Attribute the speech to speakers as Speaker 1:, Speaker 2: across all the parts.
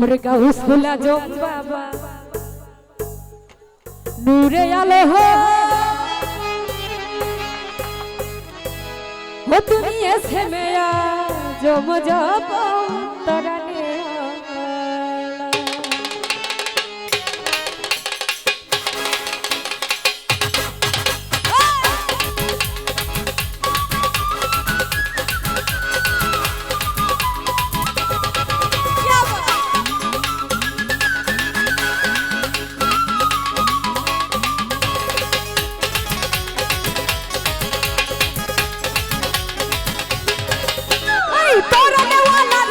Speaker 1: ওরে গাউসুলা জম বাবা। নূরে আলো হো। ও তুমি এসে মেয়া জম জপ তরানে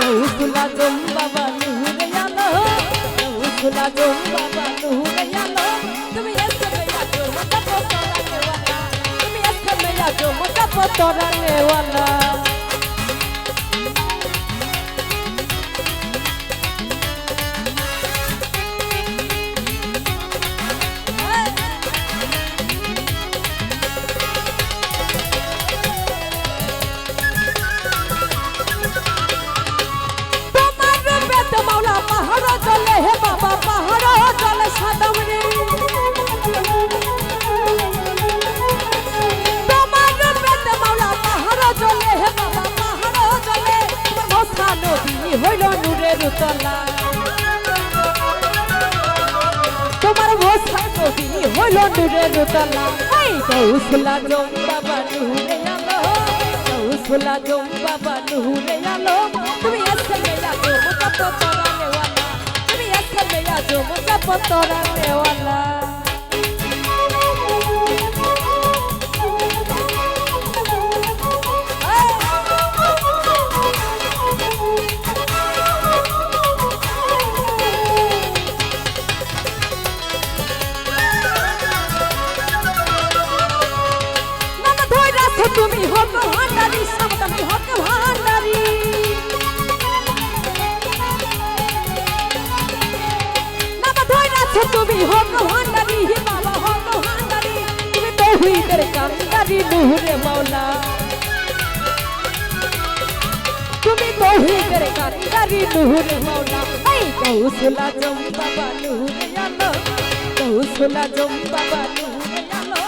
Speaker 1: গৌসুলা জম বাবা নুরে আলো গৌসুলা জম বাবা নুরে আলো তুমি এসে মেয়া জো মতা পতরা নেওয়ালা তুমি এসে মেয়া জো পতরা নেওয়ালা হইল নূরের তলা তোমার মস্তা নদী হইল নূরের তলা এই কৌশলা জম বাবা নূরে আলো কৌশলা জম বাবা নূরে আলো তুমি এসে মেয়া জো এসে মেয়া জো মোটা কান্দারি নুরে মাওলা। তুমি তো হুইদের কান্দারি নুরে মাওলা। এই কৌশলা জম বাবা নুরে আলো, কৌশলা জম বাবা নুরে আলো।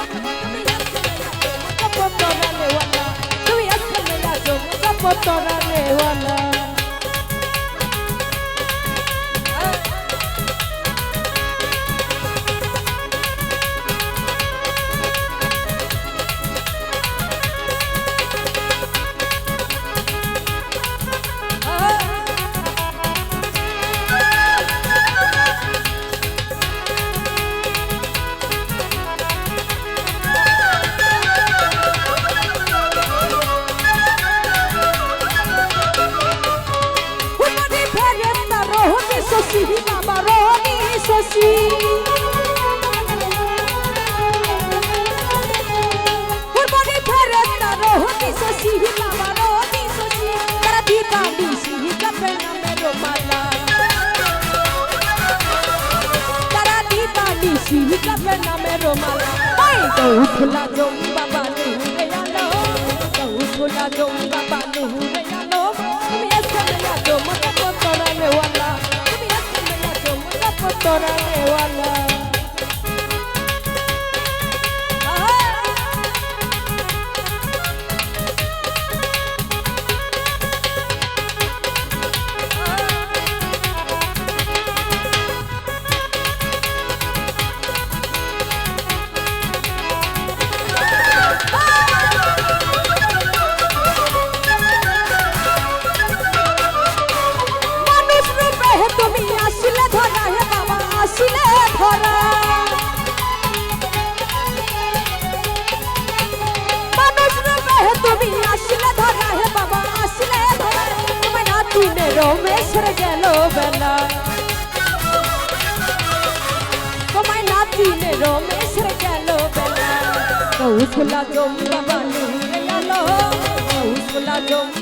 Speaker 1: তুমি আসলে না জম পতরা নেওয়ালা, তুমি আসলে জম ওই গৌসলা জম বাবা নুরে আলো গৌসলা জম বাবা নুরে আলো। তুমি এসে মেয়া জম পতরা নেওয়ালা তুমি এসে মেয়া জম পতরা গেল বেলা। তোমায় নাচিনে রমেশের গেল বেলা। উসলা জম্বা বানিয়ে গেল উসলা জম্বা